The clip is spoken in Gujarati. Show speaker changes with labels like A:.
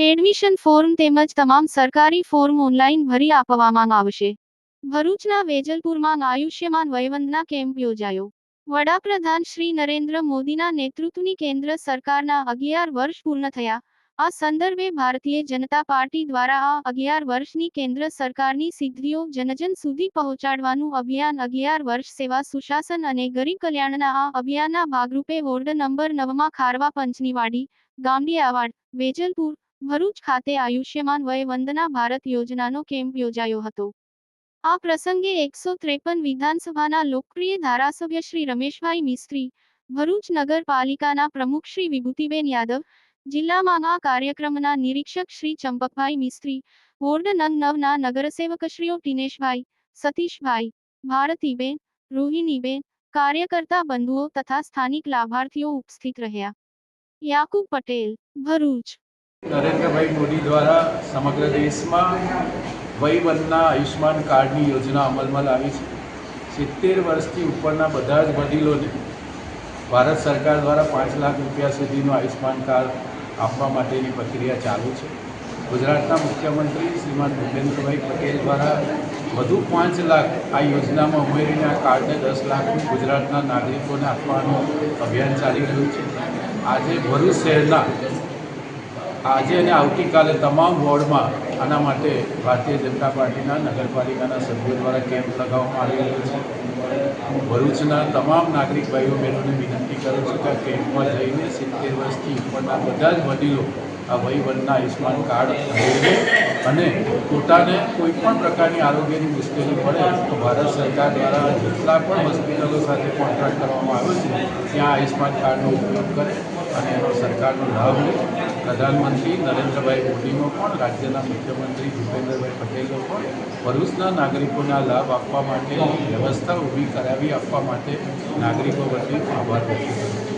A: એડમિશન ફોર્મ તેમજ તમામ સરકારી ફોર્મ ઓનલાઈન ભરી આપવામાં આવશે. ભરૂચના વેજલપુરમાં આયુષ્યમાન વયવંદના કેમ્પ યોજાયો. વડાપ્રધાન શ્રી નરેન્દ્ર મોદીના નેતૃત્વની કેન્દ્ર સરકારના અગિયાર વર્ષ પૂર્ણ થયા. આ સંદર્ભે ભારતીય જનતા પાર્ટી દ્વારા આ અગિયાર વર્ષની કેન્દ્ર સરકારની સિદ્ધિઓ જનજન સુધી પહોંચાડવાનું અભિયાન અગિયાર વર્ષ સેવા સુશાસન અને ગરીબ કલ્યાણના આ અભિયાનના ભાગરૂપે વોર્ડ નંબર નવમાં ખારવા પંચનીવાડી ગામડીયાવાડ વેજલપુર ભરૂચ ખાતે આયુષ્યમાન વય વંદના ભારત યોજનાનો કેમ્પ યોજાયો હતો. આ પ્રસંગે એકસો ત્રેપન વિધાનસભાના લોકપ્રિય ધારાસભ્ય શ્રી રમેશભાઈ મિસ્ત્રી, ભરૂચ નગરપાલિકાના પ્રમુખ શ્રી વિભૂતિબેન યાદવ, જિલ્લામાં આ કાર્યક્રમના નિરીક્ષક શ્રી ચંપકભાઈ મિસ્ત્રી, વોર્ડ નંગ નવના નગરસેવકશ્રીઓ ટિનેશભાઈ સતીશભાઈ, ભારતીબેન, રોહિણીબેન, કાર્યકર્તા બંધુઓ તથા સ્થાનિક લાભાર્થીઓ ઉપસ્થિત રહ્યા. યાકુબ પટેલ, ભરૂચ.
B: નરેન્દ્રભાઈ મોદી દ્વારા સમગ્ર દેશમાં વયવંદના આયુષ્યમાન કાર્ડની યોજના અમલમાં લાવી છે. સિત્તેર વર્ષથી ઉપરના બધા જ વડીલોને ભારત સરકાર દ્વારા પાંચ લાખ રૂપિયા સુધીનું આયુષ્યમાન કાર્ડ આપવા માટેની પ્રક્રિયા ચાલુ છે. ગુજરાતના મુખ્યમંત્રી શ્રીમાન ભૂપેન્દ્રભાઈ પટેલ દ્વારા વધુ પાંચ લાખ આ યોજનામાં ઉમેરીને આ કાર્ડને દસ લાખ ગુજરાતના નાગરિકોને આપવાનું અભિયાન ચાલી રહ્યું છે. આજે ભરૂચ શહેરના આજે અને આવતીકાલે તમામ વોર્ડમાં આના માટે ભારતીય જનતા પાર્ટીના નગરપાલિકાના સભ્યો દ્વારા કેમ્પ લગાવવામાં આવી રહ્યો છે. ભરૂચના તમામ નાગરિક ભાઈઓ બહેનોને વિનંતી કરું છું કે કેમ્પમાં જઈને સિત્તેર વર્ષથી ઉપરના બધા જ વડીલો આ વહીવટના આયુષ્યમાન કાર્ડ અને પોતાને કોઈ પણ પ્રકારની આરોગ્યની મુશ્કેલી પડે તો ભારત સરકાર દ્વારા જેટલા પણ હોસ્પિટલો સાથે કોન્ટ્રાક્ટ કરવામાં આવ્યો છે, ત્યાં આયુષ્યમાન કાર્ડનો ઉપયોગ કરે અને એનો સરકારનો લાભ પ્રધાનમંત્રી નરેન્દ્રભાઈ મોદીનો પણ, રાજ્યના મુખ્યમંત્રી ભૂપેન્દ્રભાઈ પટેલનો પણ. ભરૂચના નાગરિકોના લાભ આપવા માટેની વ્યવસ્થા ઊભી કરાવી આપવા માટે નાગરિકો વતી આભાર વ્યક્ત કરું છું.